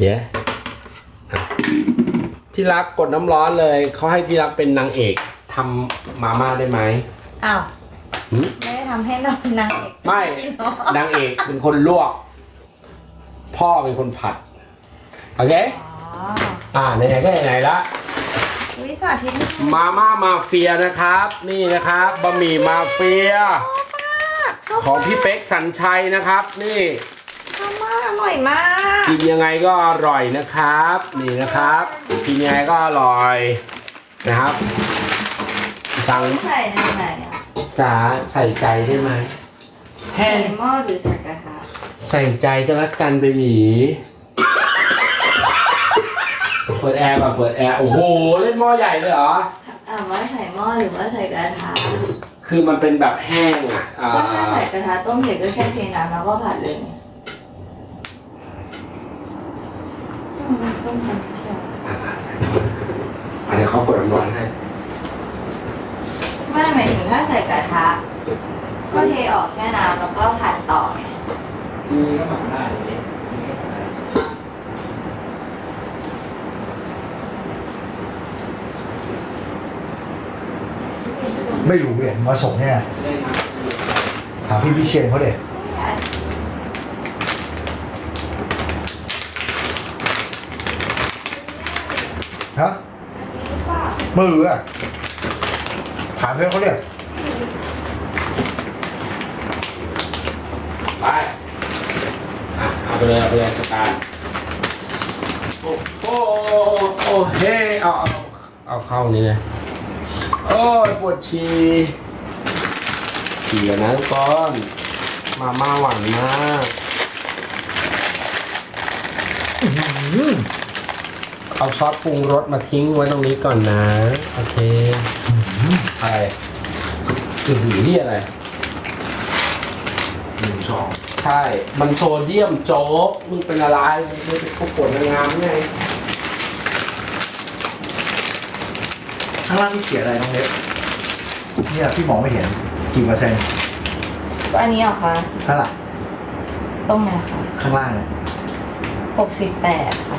เย้อะที่รักกดน้ำร้อนเลยเขาให้ที่รักเป็นนางเอกทำมาม่าได้ไหมอ้าวหืมไม่ได้ทำให้เรานางเอกไม่กินเหรอนางเอกเป็นคนลวก พ่อเป็นคนผัดโอเคอ๋ออ่าไหนๆก็ไหนๆละ วิสาธิตให้มาม่ามาเฟียนะครับ นี่นะครับบะหมี่มาเฟียชอบของพี่เป๊กสัญชัยนะครับ นี่ช อบมากอร่อยมาก กินยังไงก็อร่อยนะครับ นี่นะครับ กินยังไงก็อร่อยนะครับ สั่งใส่ในไหนอะจ๋าใส่ใจได้ไหมแห้ใส่งหม้อหรือใส่กระทะใส่ใจก็แล้วกันไปหนีเปิดแอร์ก่อนเปิดแอร์โอ้โหเล่นหม้อใหญ่เลยเหรอ อ่าว่าใส่หม้อหรือว่าใส่กระทะคือมันเป็นแบบแห้งอะอ่าก็ถ้าใส่กระทะต้มเผ็ดก็แค่เทน้ำแล้วก็ผัดเลย อืมต้มผัดไม่ใช่อ่าใส่อะเดี๋ยวเขากดน้ำร้อนให้ไม่หมายถึงถ้าใส่กระทะก็เทออกแค่น้ำแล้วก็ผัดต่อไงอืมก็ทำได้อย่างนี้ไม่รู้เห็นมาส่งเนี่ย ได้ครับ ถามพี่พิเชียนเขาเด็ฮะ มืออะถามเพื่อนเขาเรียกไปอะเอาไปเลยเอาไปเลยสตาร์ทโอ้โหโอ้เฮ้เอาเอาเอาเข้านี่เลยโอ้ยปวดฉี่ฉี่กันนะทุกคนมาม่าหวานมาก อืม เอาซอสปรุงรสมาทิ้งไว้ตรงนี้ก่อนนะ โอเคอะไรคือหือที่อะไรหนึ่งสองใช่ มันโซเดียมโจ๊กมึงเป็นอะไรมึงเป็นผู้ป่วยนางงามไงข้างล่างนี่เขียนอะไรน้องเล็กเนี่ยพี่มองไม่เห็นกี่เปอร์เซ็นต์อันนี้เหรอคะเท่าไหร่ต้มไหนคะข้างล่างเนี่ย หกสิบแปดค่ะ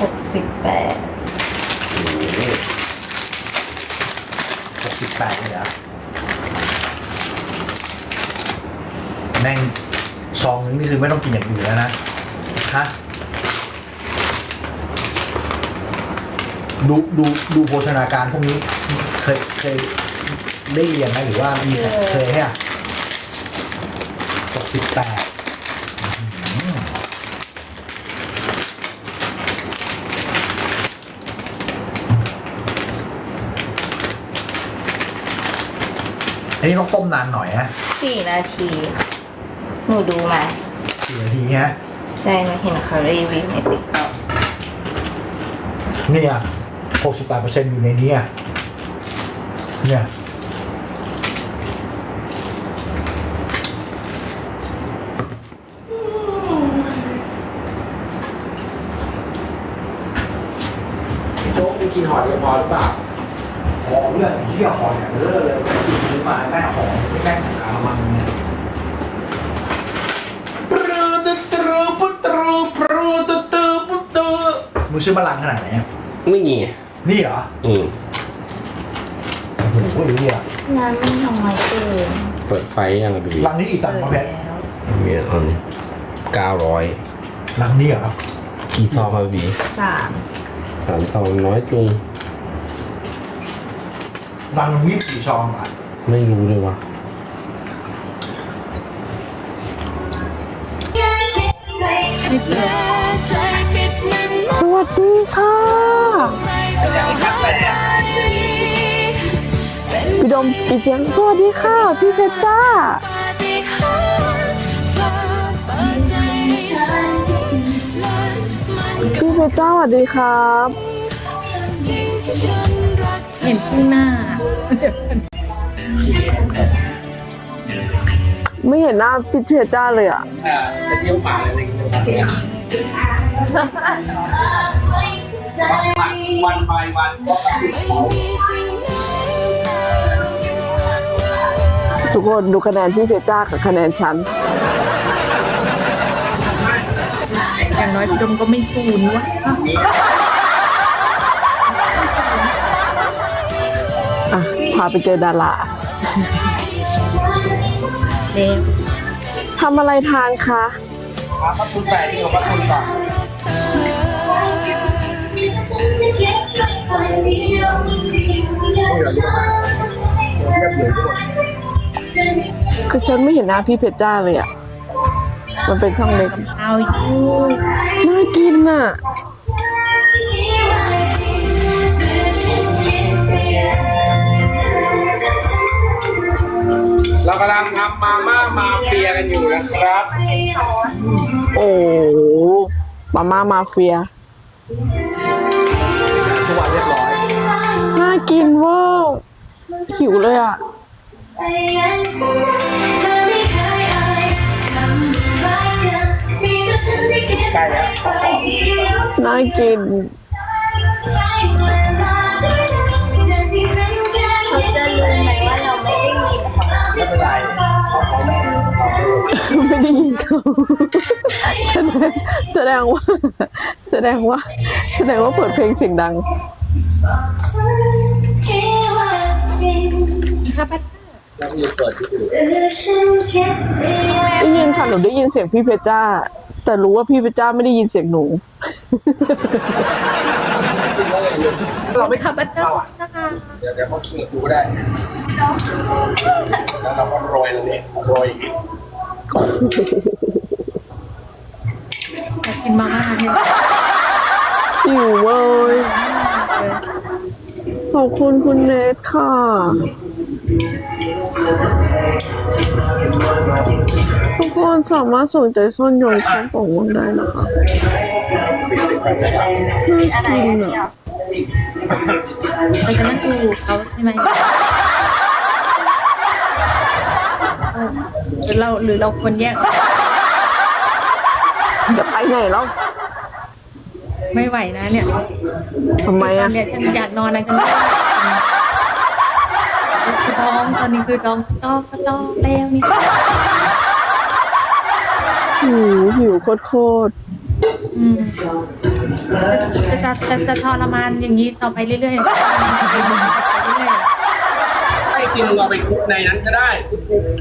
หก สิบแปดหกสิบแปดเลยเหรอแม่งซองนึงนี่คือไม่ต้องกินอย่างอื่นแล้วนะฮะดูดูดูโภชนาการพวกนี้ เคยเคยได้เรียนไหมหรือว่ามีเคยเนี่ยหกสิบแปด อันนี้ต้องต้มนานหน่อยฮะสี่นาทีค่ะหนูดูมา สี่นาทีฮะ ใช่หนูเห็นเขารีวิวในติ๊กต็อกเนี่ยหกสิบแปดเปอร์เซ็นต์อยู่ในนี้อะเนี่ย โจ๊กมึงกินหอยเดียวพอหรือเปล่า หอมเลือดเชี่ยหอมอย่างเลือดเลยซื้อมาแม่หอมแม่งกาละมังเนี่ยปรูตุตรูปุตรูปรูตุตูปุตูมึงซื้อมาลังขนาดไหนอะไม่มีนี่เหรออืมโอ้โหเนี่ยน้ำมันทำไมเกินเปิดไฟยังไงบีลังนี้กี่ตังค์เปิมาดเพชรแล้วเนี่ยอันนี้เก้าร้อยลังนี้เหรอกี่ซองมาบีสามสามซองน้อยจุง ลังวิปกี่ซองอะไม่รู้เลยว่ะใจปิดนั้นสวัสดีค่ะไรก็หายไปพี่ดมปีเสียงสวัสดีค่ะ พี่เพชรจ้าปาฏิหาริย์เธอเปิดใจให้ฉันและมันพี่เพชรจ้าสวัสดีครับจริงที่ฉันรัก เธอเห็นข้างหน้า ไม่เห็นหน้าพี่เพชรจ้าเลยอะกระเจียวปากอะไรวันไปวันไม่มีสิ่งไหนอยู่ห่างไกลทุกคนดูคะแนนพี่เพชรจ้ากับคะแนนฉันอย่างน้อยพี่ดมก็ไม่ศูนย์วะ อะพาไปเจอดาราเร็วทำอะไรทานคะขอบคุณใส่ที่ขอบคุณก่อนคือฉันไม่เห็นหน้าพี่เพชรจ้าเลยอะ มันเป็นช่องเล็ก เอาอยู่น่ากินอะ เรากำลังทำมาม่ามาเฟียกันอยู่นะครับ โอ้โหมาม่ามาเฟียทุกวันเรียบร้อยน่ากินเวอร์หิวเลยอะใกล้แล้วน่ากิน ไม่ได้ยินไม่เป็นไรเอาของเอาไปไม่ได้ยินเขาแสดงแสดงว่า แสดงว่า แสดงว่าเปิดเพลงเสียงดังครับแล้วก็ยังเปิดที่อยู่ได้ยินค่ะหนูได้ยินเสียงพี่เพชรจ้า แต่รู้ว่าพี่เพชรจ้าไม่ได้ยินเสียงหนู เราไม่ขับบัตเตอร์นะคะ เดี๋ยวเดี๋ยวเขาคิดกับกูก็ได้แล้วเราก็โรยตรงนี้โรยอีกอยากกินมาม่าเนี่ยหิวเว้ยขอบคุณคุณเนทค่ะ ทุกคนสามารถสนใจซ่อนโยนข้างปล่องวงได้นะคะน่ากินอะ เราจะนั่งดูเขาใช่ไหมเออหรือเราหรือเราควรแยก จะไปไหนแล้วไม่ไหวนะเนี่ยทำไมตออะนเนี้ยฉันอยากนอนนะฉันคือท้องตอนนี้คือท้องต้องก็ต้องแล้วนี่หิวหิวโคตรโคตรอืม จะจะจะจะทรมานอย่างนี้ต่อไปเรื่อยๆไปเรื่อยไอ้จริงมึงเอาไปคลุกในนั้นก็ได้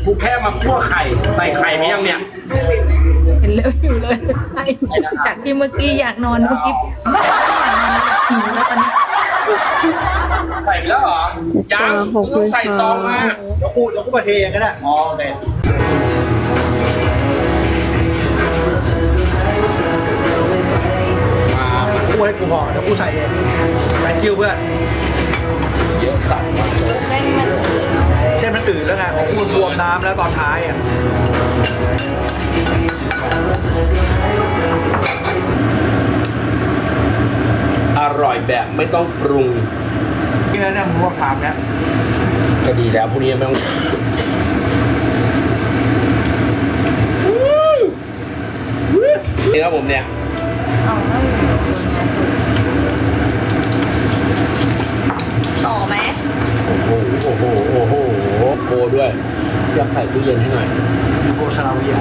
คลุกแค่มาคั่วไข่ใส่ไข่ไหมยังเนี่ยๆเห็นเลยอยู่เลยใช่จากที่เมื่อกี้อยากนอนเมื่อกี้หิวแล้วตอนนี้ใส่ไปแล้วเหรอยังขอบคุณต้องใส่ซองมาค่ะเราพูดเราก็มาเทอย่างนั้นแหละอ๋อเด็ มาพูดให้กูพอเดี๋ยวกูใส่เองแตงคิวเพื่อนเยอะสัตว์ว่ะโจ๊กเช่นมันตื่นแล้วไงของกูบวมน้ำแล้วตอนท้ายอะอร่อยแบบไม่ต้องปรุงนี่นะเนี่ยมึงว่าถามเนี่ยก็ดีแล้วพวกนี้ไม่ต้องนี่ครับผมเนี่ยต่อไหม โอ้โหโอ้โหโอ้โหโกด้วยอยากใส่ตู้เย็นให้หน่อยยูโกสลาเวีย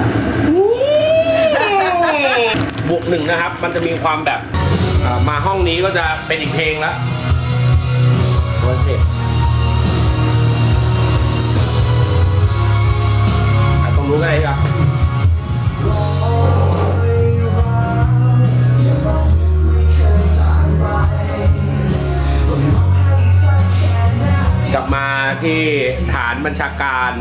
บวกหนึ่งนะครับ มันจะมีความแบบอ่ามาห้องนี้ก็จะเป็นอีกเพลงละโอเคอะต้องรู้ไงครับ กลับมา ที่ฐานบัญชาการ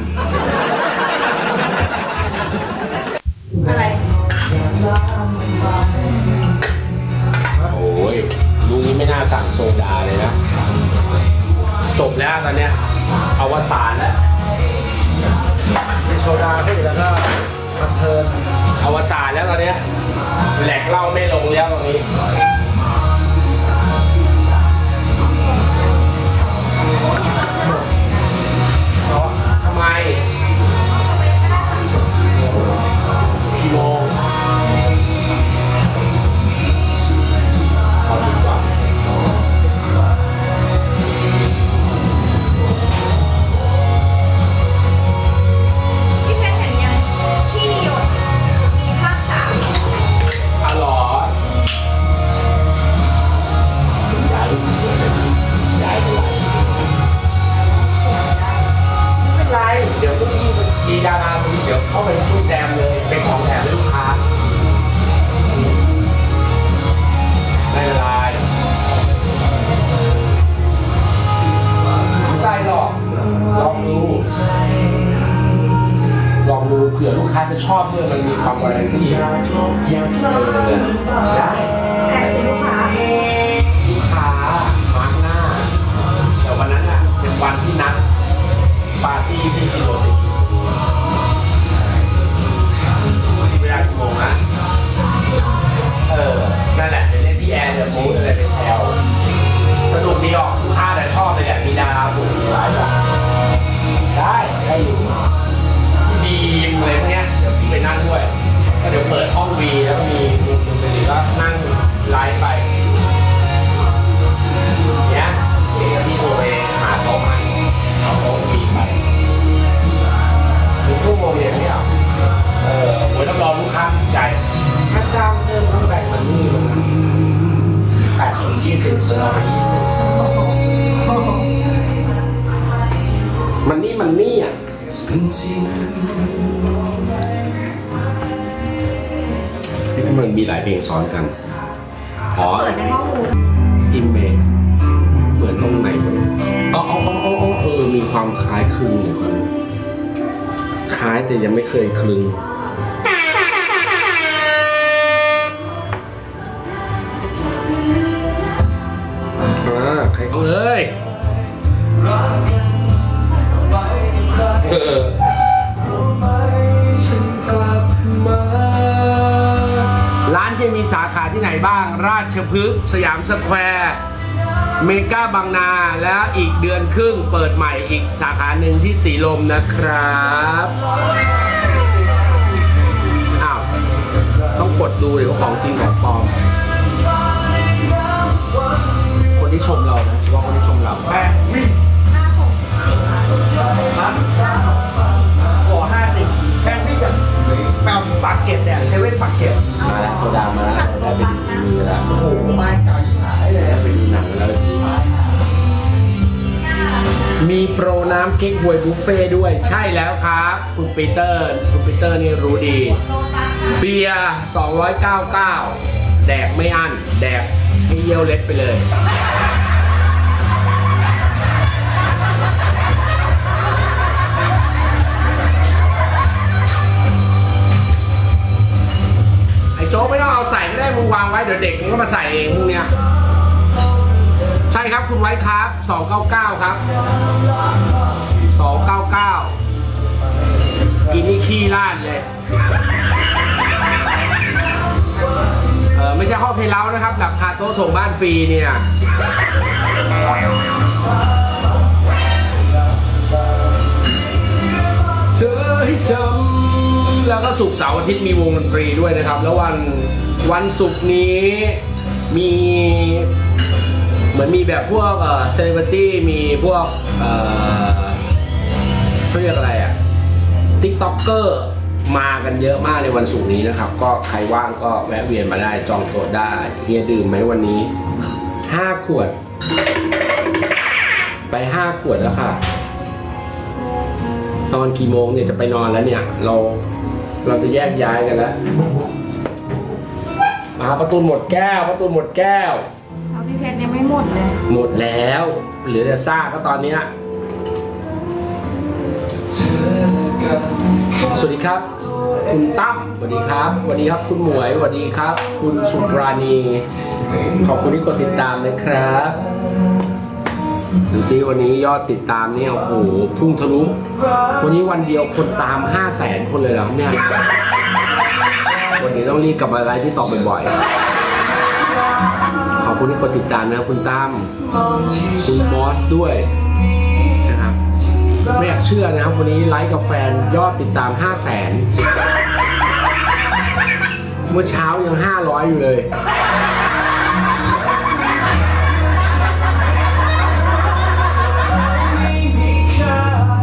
อะไรโอ้ยลุงนี้ไม่น่าสั่งโซดาเลยนะ จบแล้วตอนเนี้ยอวสานแล้วมีโซดาด้วยแล้วก็บันเทิงอวสานแล้วตอนเนี้ยแหลกเหล่าไม่ลงแล้วตรงนี้ มันมีหลายเพลงซ้อนกัน อ๋อเปิดในห้องมูอิมเมจเหมือนตรงไหนวะเนี่ยอ๋ออ๋ออ๋ออ๋ออ๋อเออ มีความคล้ายคลึงเนี่ยคนคล้ายแต่ยังไม่เคยคลึง ชพฤกษ์สยามสแควร์เมกาบางนาแล้วอีกเดือนครึ่งเปิดใหม่อีกสาขาหนึ่งที่สีลมนะครับอ้าวต้องกดดูเลยวของจริงของปลอม คนที่ชมเรานะเฉพาคนที่ชมเราแม่วิ่งฮะขอห้าสิบแม่วิ่งกับแปมปากเก็ตเนี่ยเซเว่นปากเก็ตมาแล้วโซดามาแล้วได้ไปดู ทีวีแล้วโอ้โหไม่เก่าหายเลยไปดูหนังแล้วมีโปรน้ำเก๊กฮวยบุฟเฟ่ด้วย ใช่แล้วครับ คุณปีเตอร์ คุณปีเตอร์นี่รู้ดี เบียร์299 แดกไม่อั้น แดกให้เยี่ยวเล็ดไปเลย ดี๋ยวเด็กมันก็มาใส่เองพวกเนี้ยใช่ครับคุณไว้ครับ 299 ครับ 299 กินนี่ขี้ลาดเลยเออไม่ใช่ห้องเทเลานะครับหลักคาโต๊ะส่งบ้านฟรีเนี่ยเธอให้จำแล้วก็สุกเสาร์อาทิตย์มีวงดนตรีด้วยนะครับ แล้ววัน วันศุกร์นี้มีเหมือนมีแบบพวกเซเลบริตี้มีพวกเอ่อเขาเรียกอะไรอะทิกต็อกเกอร์มากันเยอะมากในวันศุกร์นี้นะครับ ก็ใครว่างก็แวะเวียนมาได้จองโต๊ะได้เฮียดื่มไหมวันนี้ห้าขวด ไปห้าขวดแล้วค่ะ ตอนกี่โมงเนี่ยจะไปนอนแล้วเนี่ย เราเราจะแยกย้ายกันแล้ว มาประตูหมดแก้วประตูหมดแก้ว เอาพี่เพชรยังไม่หมดเลยหมดแล้ว เหลือแต่ซากก็ตอนเนี้ยสวัสดีครับ คุณตั้มสวัสดีครับสวัสดีครับ คุณหมวยสวัสดีครับ คุณสุปราณี ขอบคุณที่กดติดตามนะครับ ดูซิวันนี้ยอดติดตามเนี่ยโอ้โหพุ่งทะลุวันนี้วันเดียวคนตาม 5 0 0แสนคนเลยเหรอครับเนี่ย วันนี้ต้องรีบกลับมาไลฟ์ที่ต่อบ่อยๆ ขอบคุณที่กดติดตามนะครับคุณตั้มคุณมอสด้วยนะครับ ไม่อยากเชื่อนะครับ วันนี้ไลฟ์กับแฟนยอดติดตาม 5 0 0แสนเมื่อเช้ายัง 500 อยู่เลย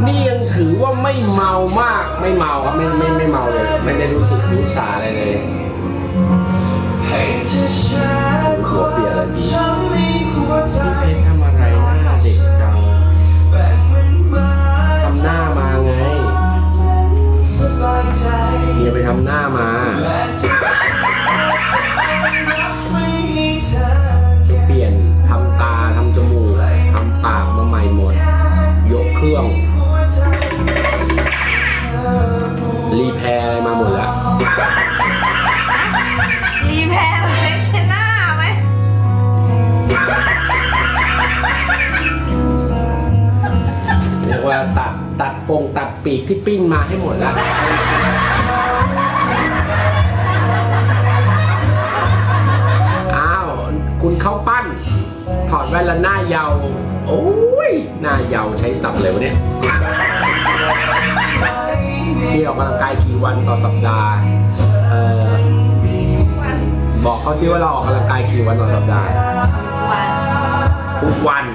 นี่ยังถือว่าไม่เมามาก ไม่เมาครับไม่ไม่ไม่เมาเลยไม่ได้รู้สึกรู้สาอะไรเลยหัวเปียอะไรดีพี่เพชรทำอะไรหน้าเด็กจังทำหน้ามาไงอย่าไปทำหน้ามาเปลี่ยนทำตาทำจมูกทำปากมาใหม่หมด ยกเครื่อง รีแพร์เลสเชน่าไหมเรียกว่าตัดตัดโปงตัดปีกที่ปิ้งมาให้หมดแล้ว อ้าว คุณเข้าปั้น ถอดแว่นแล้วหน้าเยาว์โอ้ย หน้าเยาว์ใช้สับเลยวะเนี่ย พี่ออกกำลังกายกี่วันต่อสัปดาห์เอ่อบอกเขาซิว่าเราออกกำลังกายกี่วันต่อสัปดาห์ วันทุกวัน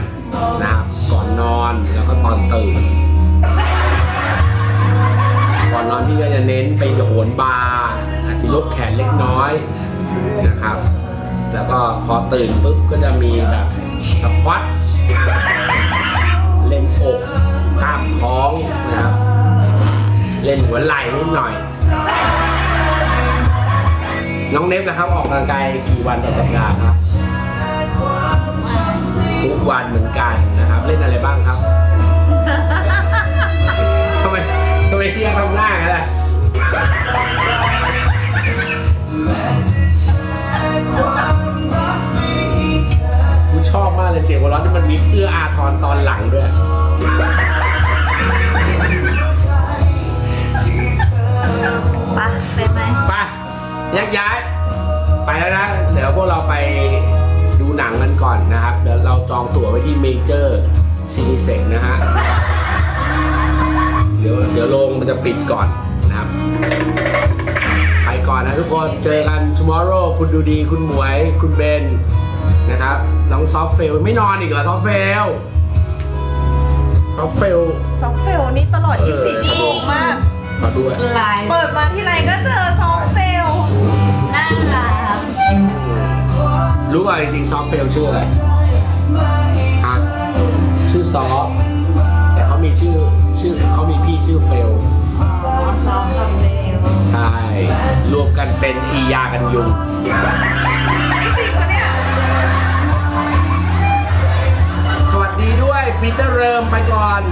นะครับก่อนนอนแล้วก็ตอนตื่น ก่อนนอนพี่ก็จะเน้นไปโหนบาร์อาจจะยกแขนเล็กน้อยนะครับ แล้วก็พอตื่นปุ๊บก็จะมีแบบสควอตเล่นอกกล้ามท้องนะครับ เล่นหัวไหล่นิดหน่อย น้องเนฟนะครับออกกำลังกายกี่วันต่อสัปดาห์ครับ ทุกวันเหมือนกันนะครับ เล่นอะไรบ้างครับทำไมทำไมเที่ยทำหน้ากันล่ะกูชอบมากเลยเสียงหัวเราะที่มันมีเอื้ออาทรตอนหลังด้วย ปะไปไหมไปแยกย้าย ไปแล้วนะ เดี๋ยวพวกเราไปดูหนังกันก่อนนะครับ เดี๋ยวเราจองตั๋วไว้ที่เมเจอร์ซีนิเซ็กนะฮะ เดี๋ยวเดี๋ยวโรงมันจะปิดก่อนนะครับ ไปก่อนนะทุกคน เจอกัน tomorrow คุณดูดีคุณหมวย คุณเบนนะครับน้องซอฟเฟลไม่นอนอีกเหรอซอฟเฟลซอฟเฟล ซอฟเฟลนี่ตลอดเออ24ชั่วโมงมาก ขอด้วย ลายเปิดมาที่ไรก็เจอซอฟเฟลหน้าลายครับรู้ว่าจริงๆซอฟเฟลชื่ออะไรฮะชื่อซอฟแต่เขามีชื่อชื่อเขามีพี่ชื่อเฟลอ๋อซอฟกับเบลใช่ รวมกันเป็นอียากันยุงนี่จริงปะเนี่ย สวัสดีด้วยปีเตอร์เริมไปก่อน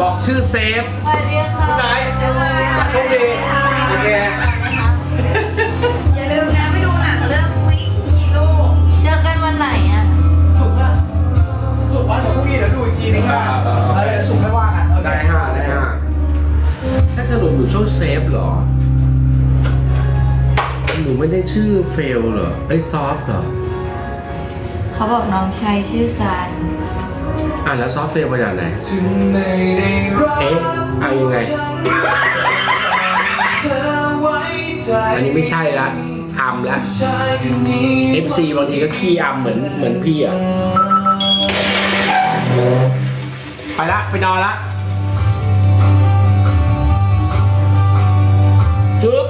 บอกชื่อเซฟสวัสดีค่ะไหนโชคดีโอเคอย่าลืมนะไปดูหนังเรื่องวิกฮีโร่เจอกันวันไหนอะสุกว่าสุกพรุ่งนี้เดี๋ยวดูอีกทีนึงว่าเออเดี๋ยวสุกไม่ว่ากันโอเคได้ห้าได้ห้าถ้าจะหลุดอยู่ชื่อเซฟเหรอหนูไม่ได้ชื่อเฟลเหรอเอ้ยซอฟเหรอ เขาบอกน้องชายชื่อซัน อะแล้วซอฟเฟลมาจากไหน เอ๊ะเอายังไง อันนี้ไม่ใช่ละอัมละ FC บางทีก็ขี้อัมเหมือนเหมือนพี่อะ ไปละ ไปนอนละ จุ๊บ